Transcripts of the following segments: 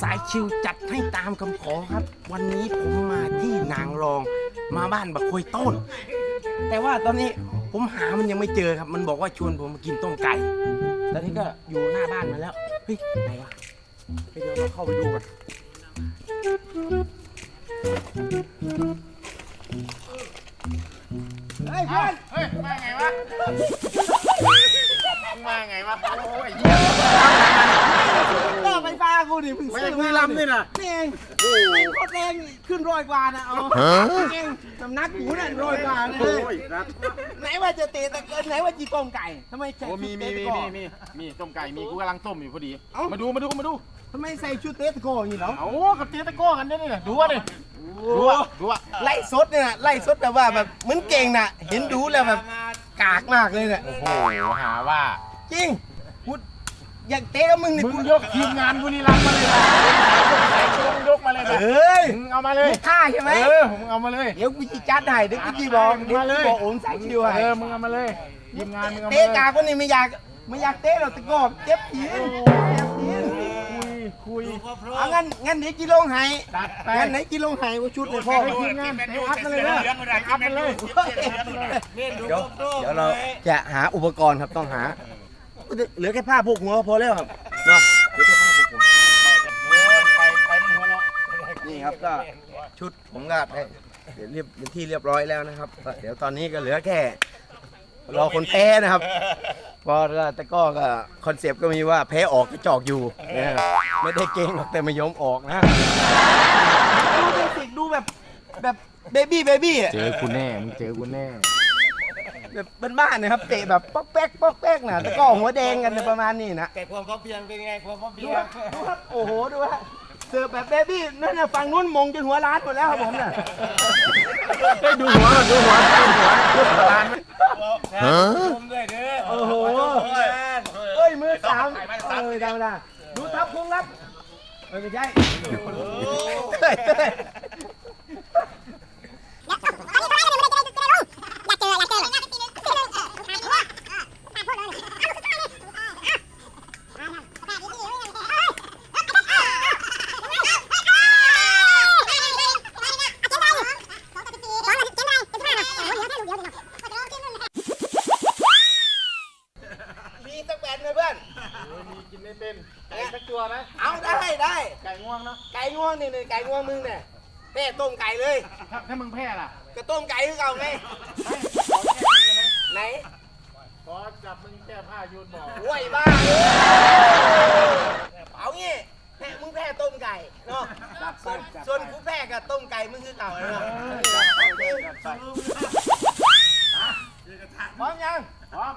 สายชิวจัดให้ตามคำขอครับ วันนี้ผมมาที่นางรองมาบ้านบักควยต้น แต่ว่าตอนนี้ผมหามันยังไม่เจอครับ มันบอกว่าชวนผมมากินต้มไก่ ตอนนี้ก็อยู่หน้าบ้านมาแล้ว เฮ้ยไหนวะไปเดี๋ยวเราเข้าไปดูกันเฮ้ยเพื่อนเฮ้ย มาไงวะ มาไงวะ โอ้ยเหี้ยต่อ ไฟฟ้ากูดิมึงไม่ซื้ใช่อคุมายลำนี่น่ะนี่เองโอ้โคตรแรงขึ้นร้อยกว่านะเอาเองสำนักกูน่ะร้อยกว่านะโอ้ยครับไหนว่าจะเตะตะเกินไหนว่าจีต้มไก่ทำไมใส่โอ้มีชุดมีเตะมีตะกร้อมีมีมีต้มไก่มีกูกำลังต้มอยู่พอดีเอ้ามาดูมาดูมาดู ทำไมใส่ชุดเตะตะโกอย่างนี้เหรอเอากับเตี้ยตะโก้กันเนี่ยนี่ดูวะนี่ดูวะดูวะไล่สดเนี่ยนะไล่สดแบบว่าแบบเหมือนเก่งน่ะ เห็นดูแล้วแบบกากมากเลยเนี่ยโอ้โหหาว่าจริงพูด อยากเตะกับมึงนี่มึงกูยกทีมงานบุรีรัมย์มาเลยนะสายช่วงยกมาเลยนะเอ้ยมึงเอามาเลยท่าใช่ไหมเออมึงเอามาเลยเดี๋ยวกูจะจัดให้เดี๋ยวกูจะบอกเดี๋ยวมาเลกูยบอกโอมสายชิวให้เออมึงเอามาเลยทีมงานมึงเอามาเตะเลยกากคนนี้ไม่อยากไม่อยากเตะหรอกตะกอบเจ็บทีนเจ็บทีนคุยคุยเอางั้นงั้นเดี๋ยวกินลงให้ตัดไปงั้นไหนกินลงให้ว่าชุดเลยพ่อ ให้ทีมงานไปอัพมาเลยนะไปอัพมาเลย เดี๋ยวเดี๋ยวเราจะหาอุปกรณ์ครับต้องหา เหลือแค่ผ้าผูกหัวก็พอแล้วครับเนาะเหลือแค่ผ้าผูกหัว ไปไปมันหัวเราะนี่ครับก็ ชุดผมก็ได้เดี๋ยวเรียบเป็นที่เรียบร้อยแล้วนะครับก็เดี๋ยวตอนนี้ก็เหลือแค่ รอคนแพ้นะครับเพอแต่ก็ก็คอนเซปต์ก็มีว่าแพ้ออกกระจอกอยู่นะครับไม่ได้เก่งหรอกแต่ไม่ยอมออกนะดูเบสิกดูแบบแบบเบบี้เบบี้ เจอกูแน่ มึงเจอกูแน่ แบบบ้านๆนะครับเตะแบบป๊อกแป๊กป๊อกแป๊กนะแต่ก็หัวแดงกันประมาณนี้นะ แต่ความพร้อมเพรียงเป็นไงความพร้อมเพรีดูยง ครับดูครับ โอ้โห ดูฮะเสิร์ฟแบบเบบี้นั่นน่ะฝั่งนู้นมงจนหัวล้านหมดแล้วครับผมน่ะได้ดูหัวก่อนดูหัวดูหัวดูหัวร้านไหมชมด้วยเด้อโอ้โห เอ้ย มือสามเอ้ยธรรมดาดูทับพุงครับเอ้ยไม่ใช่เฮ้ยเฮ้ย มีสักแบนไหมเพื่อน มีกินไม่เป็นไก่สักตัวไหม เอาได้ได้ ไก่ง่วงเนาะ ไก่ง่วงนี่นี่ไก่ง่วงมึงเนี่ยแม่ต้มไก่เลย ถ้าถ้ามึงแพ้ล่ะก็ต้มไก่คือเก่าไงขอแค่นี้ไหมไหนขอจับมึงแก้ผ้าโยนบ่อห่วยบ้าเลยเอางี้แม่มึงแพ้ต้มไก่เนาะส่วนส่วนกูแพ้กับต้มไก่มึงคือเก่าเลยเนาะพร้อมยังพร้อม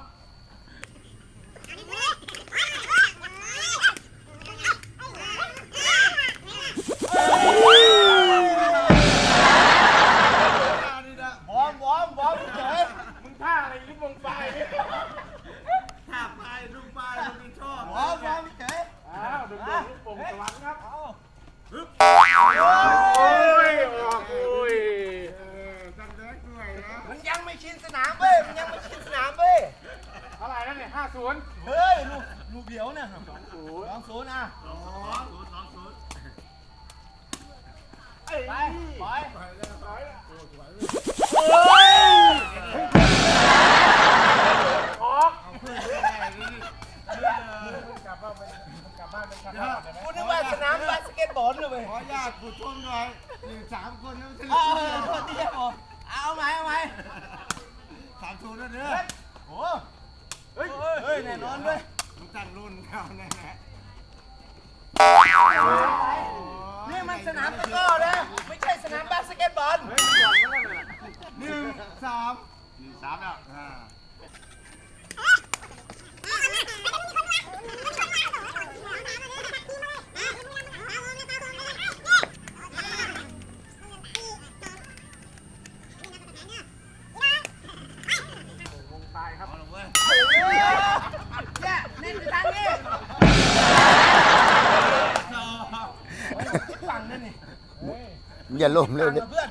อย่าล้มเลยฝั่งกับเพื่อน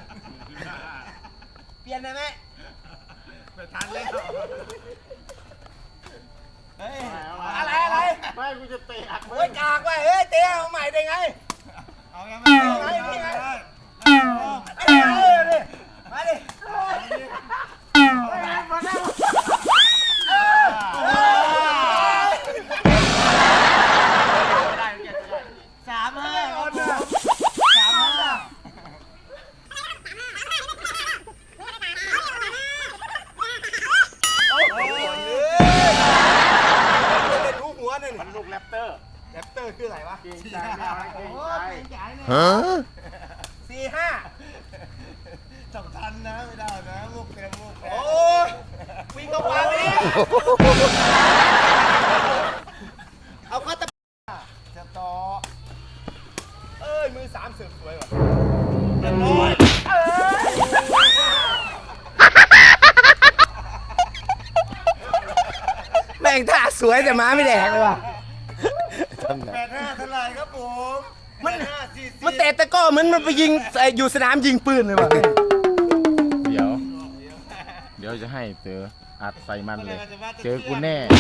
เปลี่ยนได้ไหม ไปทาน แล้วเฮ้ยอะไรอะไรไม่กูจะเตะอัดโอ้ยกากว่ะเฮ้ยเตะเอาใหม่ได้ไงเอาไงเอาไงนี่ไงเอ้ยเอาดิมาดิ ลูกแรปเตอร์แรปเตอร์คืออะไรวะเก่งใจไม่เอาเก่งใจสี่ห้าสำคัญนะไม่ได้นะมุกเต็มมุกเต็มโอ้ยวิ่งเข้าไปดิเอาก็ตะจะต่อเอ้ยมือสามเสือกสวยว่ะเป็นร้อยแม่งท่าสวยแต่ม้าไม่แดกเลยว่ะ แปดห้าเท่าไหร่ครับผมมันแปดห้าสี่สิบมันเตะตะกร้อเหมือนมันไปยิงเอ่ออยู่สนามยิงปืนเลยว่ะเดี๋ยว เดี๋ยวจะให้เต๋ออัดใส่มันเลย เจอกูแน่ส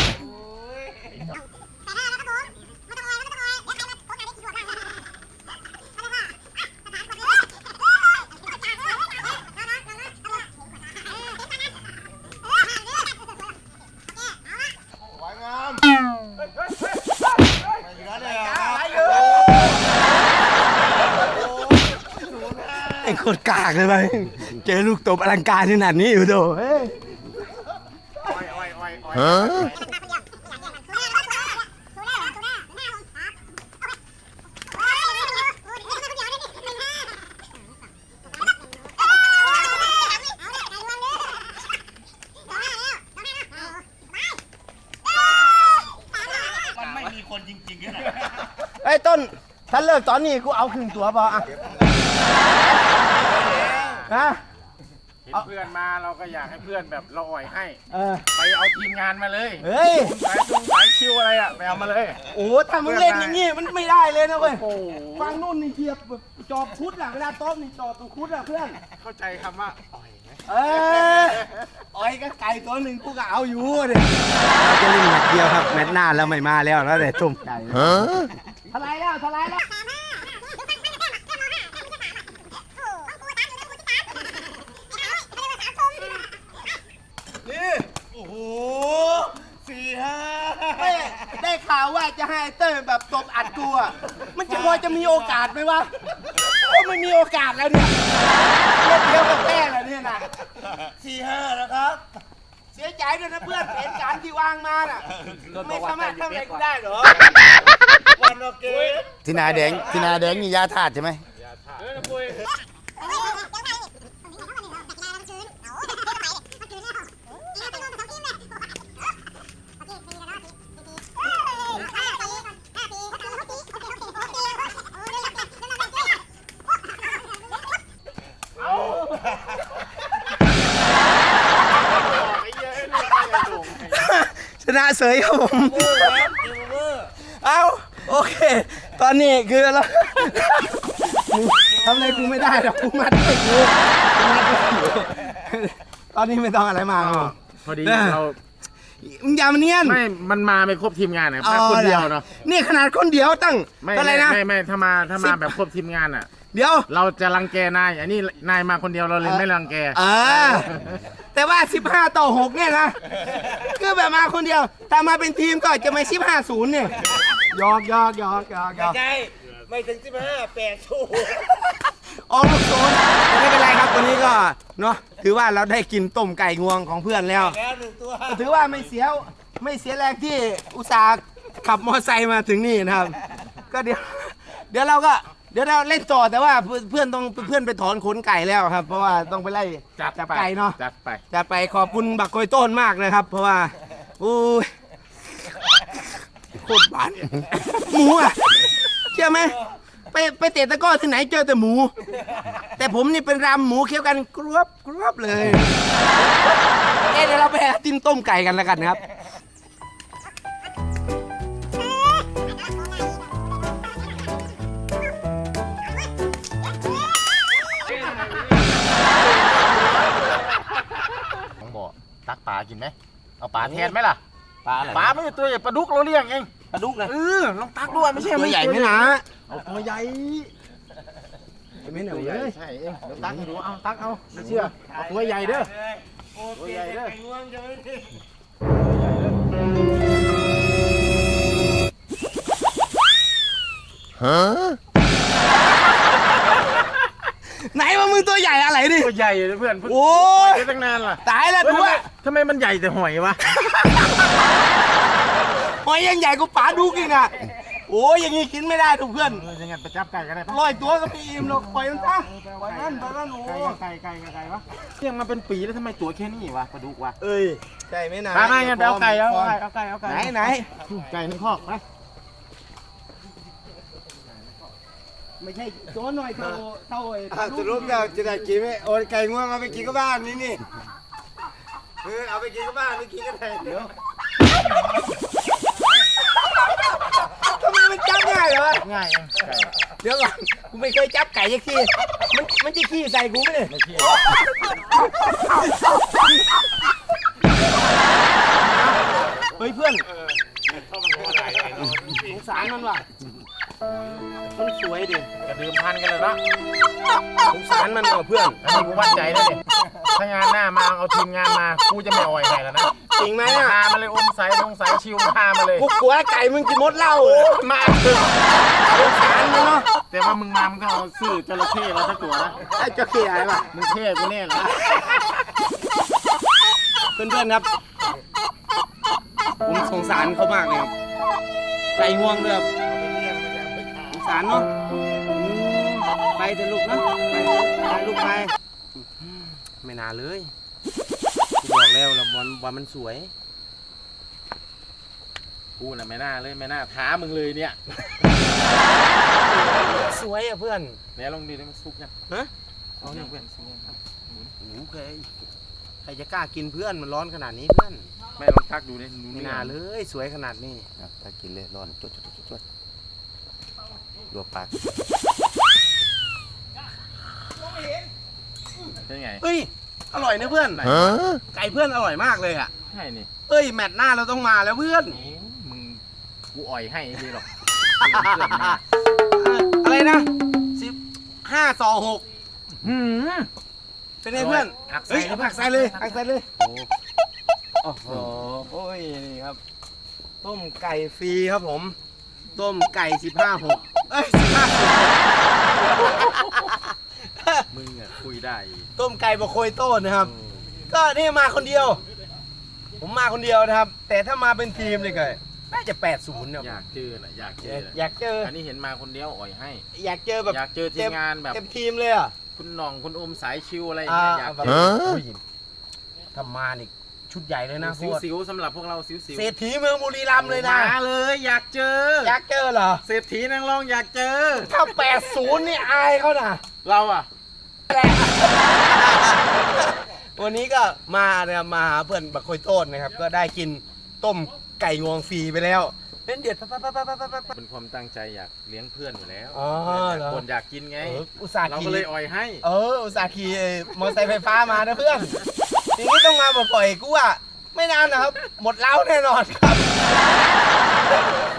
โคตรกากเลยว่ะเจอลูกตบอลังการขนาดนี้อยู่โดเฮ้ยมันไม่มีคนจริงๆนะไอ้ต้น ถ้าเลิกตอนนี้กูเอาครึ่งตัวพออะ ฮะเห็นเพื่อนมาเราก็อยากให้เพื่อนแบบเราอ่อยให้ เออ ไปเอาทีมงานมาเลยเฮ้ย สายจุงสายชิวอะไรอะไปเอามาเลย โอ้ถ้ามึงเล่นอย่างงี้มันไม่ได้เลยนะเว้ยโอ้โหฟังนู่นนี่เทียบแบบจอบคุดอะเวลาต้มนี่จอบตรงคุดอะเพื่อน เข้าใจคำว่าอ่อยไหมเอออ้อยก็ไก่ตัวหนึ่งกูก็เอาอยู่เลยเราจะเล่นแมตช์เดียวครับแมตช์หน้าแล้วไม่มาแล้วแล้วแต่ต้มไก่ทลายแล้วทลายแล้ว โอ้โหสี่ห้า ไม่ได้ข่าวว่าจะให้ ไอ้เต้ยแบบตบอัดกูอะมันจะพอจะมีโอกาสไหมวะก็ไม่มีโอกาสแล้วเนี่ยเล่นเดียวกับแป้งแล้วเนี่ยนะสี่ห้านะครับ เสียใจด้วยนะเพื่อนแผนการที่วางมาน่ะไม่สามารถทำอะไรกูได้เหรอวันโอเค ที่นาแดงที่นาแดงมียาธาตุใช่ไหมชนะ เสยครับผมเอาโอเค ตอนนี้คือเราทำอะไรกูไม่ได้หรอกกูมัดไม่อยู่กูมัดไม่อยู่ตอนนี้ไม่ต้องอะไรมากครับผมพอดีเออเรามึงอย่ามาเนียนไม่ มันมาไม่ครบทีมงานนะมาคนเดียวเนาะนี่ขนาดคนเดียวตั้งไม่เท่าไหรไม่นะไม่ไม่ถ้ามาถ้าสิมาบแบบครบทีมงานอะ เดี๋ยว เราจะรังแกนาย อันนี้นายมาคนเดียวเราเลยไม่รังแกเออ แต่ว่า 15 ต่อ 6 เนี่ยนะ คือแบบมาคนเดียวถ้ามาเป็นทีมก็จะไม่15 0เนี่ยหยอกหยอกหยอกหยอกหยอก ใช่ไม่ถึงสิบห้าแปดถูกออกลูกโซนแต่ไม่เป็นไรครับวันนี้ก็เนาะถือว่าเราได้กินต้มไก่งวงของเพื่อนแล้ว แล้วหนึ่งตัว ถือว่าไม่เสียไม่เสียแรงที่อุตส่าห์ขับมอเตอร์ไซค์มาถึงนี่นะครับ ก็เดี๋ยวเดี๋ยวเราก็ เดี๋ยวเราเล่นต่อแต่ว่าเพื่อนเพื่อนต้องเพื่อนไปถอนขนไก่แล้วครับ เพราะว่าต้องไปไล่จัดจับไปไก่เนาะจัดไปจะไปขอบคุณบักโกยต้นมากนะครับ เพราะว่าอู้ยโคตรบานหมูอะเชื่อไหมไปไปเตะตะกร้อที่ไหนเจอแต่หมู แต่ผมนี่เป็นรำหมูเคี้ยวกันกรวบกรวบเลยเอ๊ะเดี๋ยวเราไปหาจิ้มต้มไก่กันแล้วกันนะครับ กปลากินไหมเอาปลาแทนไหมล่ะปลาอะไรปลาไม่ใช่ตัวใหญ่ปลาดุกเราเลี้ยงเองปลาดุกนะเออลองตักด้วยไม่ใช่ตัวใหญ่ไหมนะเอาตัวใหญ่ไม่หนูตัวใหเลญ่ยใช่เองเดี๋ยวตักให้ดูเอาตักเอาไม่เชื่อเอาตัวใหญ่เด้อตัวใหญ่เด้อ ไหนว่ามึงตัวใหญ่อะไรดิ ตัวใหญ่เลยเพื่อนเพิ่งโอ้ยได้ตั้งนานล่ะตายแล้วเฮ้ยดูทำไมว่าทำไมมันใหญ่แต่หอยวะ หอยยังใหญ่กว่าปลาดุกอีกอะโอ้ยอย่างงี้กินไม่ได้ทุกเพื่อนเออยังไงไปจับไก่กันได้ปะร้อยตัวก็ไม่อิ่มหรอกปล่อยมันซะปล่อยมันปล่อยมันโอ้ไก่ไก่ไก่ไก่วะเลี้ยงมาเป็นปีแล้วทำไมตัวแค่นี้วะปลาดุกวะเอ้ยใช่ไหมนะมามางั้นไปเอาไก่เอาไก่เอาไก่เอาไก่ไหนไหนไก่ในคอกไป ไม่ใช่ตัวหน่อยเท่าเท่าไอ้อะสรุปแล้วจะได้กินไหมโอ้ยไก่ง่วงเอาไปกินกับบ้านนี่นี่เออเอาไปกินกับบ้านไม่กินกันไหนเดี๋ยวทำไมมันจับง่ายเหรอง่ายเองไก่เดี๋ยวก่อนกูไม่เคยจับไก่ยักขี้มันมันจะขี้ใส่กูไหมเนี่ยไม่เที่ยเฮ้ยเพื่อน สงสารมันว่ะ มันสวยดิกระดื่มพันกันเลยเนาะสงสารมันว่ะเพื่อน อันนี้กูวัดใจแล้วดิถ้างานหน้ามาเอาทีมงานมา กูจะไม่อ่อยใครแล้วนะจริงไหมอะพามาเลยอมสายทงสายชิวพามาเลย กูกลัวไก่มึงกินมดเหล้ามาเถอะสงสารมันเนาะ แต่ว่ามึงมามึงก็เอาซื้อจระเข้มาสักตัวนะไอ้เจ้าขี้อะไรวะมึงเท่กูแน่เลยเพื่อนๆครับผมสงสารเขามากเลยครับไก่ง่วงด้วยครับ สงสารเนาะอืมไปเถอะลูกนะไปไปลูกไปอืมไม่น่าเลยกูบอกแล้วละวันวันมันสวยกูน่ะไม่น่าเลยไม่น่าท้ามึงเลยเนี่ยสวยอะเพื่อนไหนลองดูดิมันสุกยังฮะเอาเนี่ยเพื่อนสุกยังครับโอ้โหเคยใครจะกล้ากินเพื่อนมันร้อนขนาดนี้เพื่อนไม่ลองทักดูดิดูไม่นี่น่าเลย สวยขนาดนี้ถ้ากินเลยร้อนจดจดจดจด ลวกปากเป็นไงเฮ้ย อร่อยนะเพื่อน ไก่เพื่อนอร่อยมากเลยอะ ใช่นี่เอ้ย แมตช์หน้าเราต้องมาแล้วเพื่อนโอ้มึงกูอ่อยให้ดีหรอกอะไรนะสิบห้าสองหกหืมเป็นไงเพื่อนหักใส่เฮ้ยเลยหักใส่เลยหักใส่เลยโอ้โอ้โหโอ้ยนี่ครับ ต้มไก่ฟรีครับผม ต้มไก่สิบห้าหก เอ้ยสิบห้ามึงอะคุยได้อีกต้มไก่บะโคยโต้นนะครับ ก็นี่มาคนเดียว ผมมาคนเดียวนะครับ แต่ถ้ามาเป็นทีมเลยก็น่าจะแปดศูนย์นะอยากเจอน่ะอยากเจอยาอกอยากเจอ อันนี้เห็นมาคนเดียวอ่อยให้ อยากเจอแบบอยากเจอทีมงานแบบ เต็มทีมเลยอะ คุณหน่องคุณอมสายชิวอะไรอย่างอ่าเงี้ยอยากแบบเจออุ้ยถ้ามานี่ ชุดใหญ่เลยนะสิวสิวๆสำหรับพวกเราสิวสิวเศรษฐีเมืองบุรีรัมย์เลยนะมาเลยอยากเจออยากเจอเหรอ เศรษฐีนางรองอยากเจอ ถ้าแปดศูนย์นี่อายเขานะ เราอะแหละวันนี้ก็มาเนี่ยมาหาเพื่อนบักโคยโต้นนะครับ ก็ได้กินต้มไก่งวงฟรีไปแล้วเล่นเดือดปั๊บปั๊บปั๊บปั๊บปั๊บปั๊บ เป็นความตั้งใจอยากเลี้ยงเพื่อนอยู่แล้วอ๋อเหรอ คนอยากกินไง เอออุตส่าห์เราขี่ก็เลยอ่อยให้ เอออุตส่าห์ขี่เอ่อมอเตอร์ไซค์ไฟฟ้ามานะเพื่อน ทีนี้ต้องมาบ่อยๆกูว่าไม่นานนะครับ หมดเล้าแน่นอนครับ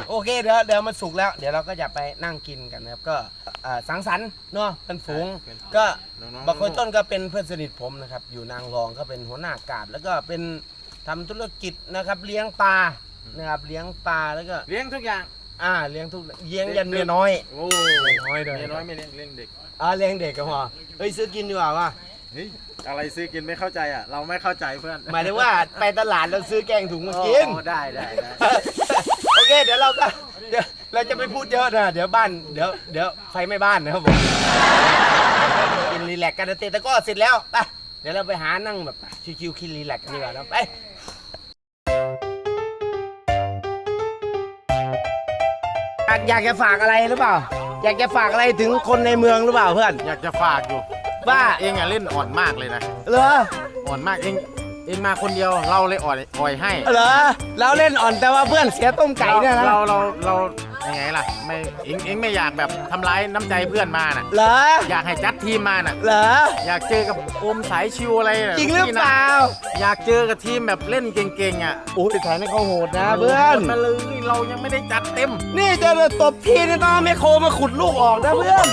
โอเคเดี๋ยวเดี๋ยวมันสุกแล้ว เดี๋ยวเราก็จะไปนั่งกินกันนะครับ ก็เอ่อสังสรรค์เนาะเป็นฝูงเป็นฝูงก็น้องๆบางคนต้นก็เป็นเพื่อนสนิทผมนะครับ อยู่นางรองก็เป็นหัวหน้ากาดแล้วก็เป็นทำธุรกิจนะครับ เลี้ยงปลานะครับเลี้ยงปลาแล้วก็เลี้ยงทุกอย่าง อ่าเลี้ยงทุกเลี้ยงยันเมียน้อยโอ้เมียน้อยเลยเมียน้อยไม่เลี้ยงเลี้ยงเด็กอ่าเลี้ยงเด็กก็พอเฮ้ยซื้อกินดีกว่าว่ะ เฮ้ย อะไรซื้อกินไม่เข้าใจอะ เราไม่เข้าใจเพื่อนหมายถึงว่าไปตลาดแล้วซื้อแกงถุงมากิน อ๋อได้ได้ได้ โอเค เดี๋ยวเราก็เดี๋ยวเราจะไม่พูดเยอะนะ เดี๋ยวบ้าน เดี๋ยว เดี๋ยวไฟไหม่บ้านนะครับผมกินรีแลกซ์กันเตะตะกร้อเสร็จแล้วไปเดี๋ยวเราไปหานั่งแบบชิวๆคินรีแลกซ์กันดีกว่านะไป อยากอยากจะฝากอะไรหรือเปล่า อยากจะฝากอะไรถึงคนในเมืองหรือเปล่าเพื่อน อยากจะฝากอยู่ ว่าเองอะเล่นอ่อนมากเลยนะ เหรออ่อนมากเองเองมาคนเดียวเราเลยอ่อยอ่อยให้ เหรอเราเล่นอ่อนแต่ว่าเพื่อนเสียต้มไก่เนี่ยนะ เราเราเรายังไงล่ะ ไม่เอ็งเอ็งไม่อยากแบบทำร้ายน้ำใจเพื่อนมาน่ะ เหรอ อยากให้จัดทีมมาน่ะ เหรอ อยากเจอกับโอมสายชิวอะไรน่ะจริงหรือเปล่า อยากเจอกับทีมแบบเล่นเก่งๆอะโอ้ยสายนี่เขาโหดนะเพื่อน มาเลยเรายังไม่ได้จัดเต็ม นี่จะตบทีนี่ต้องเอาแมคโครมาขุดลูกออกนะเพื่อน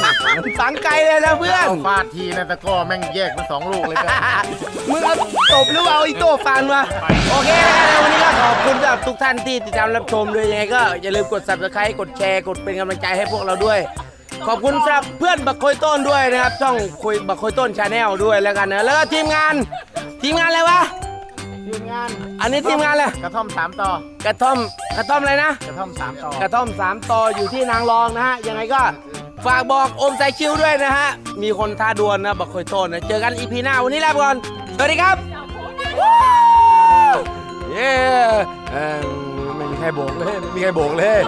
ฝังไกลเลยนะเพื่อน ฟาดทีนะแต่ก็แม่งแยกเป็นสองลูกเลยก็มึงเอาตบหรือว่าเอาอีโต้ฟันมาโอเคนะครับวันนี้ก็ขอบคุณสำหรับทุกท่านที่ติดตามรับชมด้วยยังไงก็อย่าลืมกด subscribe กดแชร์กดเป็นกำลังใจให้พวกเราด้วย ขอบคุณสำหรับเพื่อนบักโคยต้นด้วยนะครับ ช่องคุยบักโคยต้นชาแนลด้วยแล้วกันนะแล้วก็ทีมงาน ทีมงานอะไรวะ ทีมงานอันนี้ทีมงานอะไรกระท่อมสามต่อกระท่อมกระท่อมอะไรนะ กระท่อมสามต่อ กระท่อมสามต่ออยู่ที่นางรองนะฮะยังไงก็ฝากบอกโอมไซคิวด้วยนะฮะ มีคนท้าดวลนะบักคอยโต้นนะเจอกันอีพีหน้าวันนี้ลาไปก่อนสวัสดีครับวู้เย้เอิ่มไม่มีใครโบกเลยไม่มีใครโบกเลย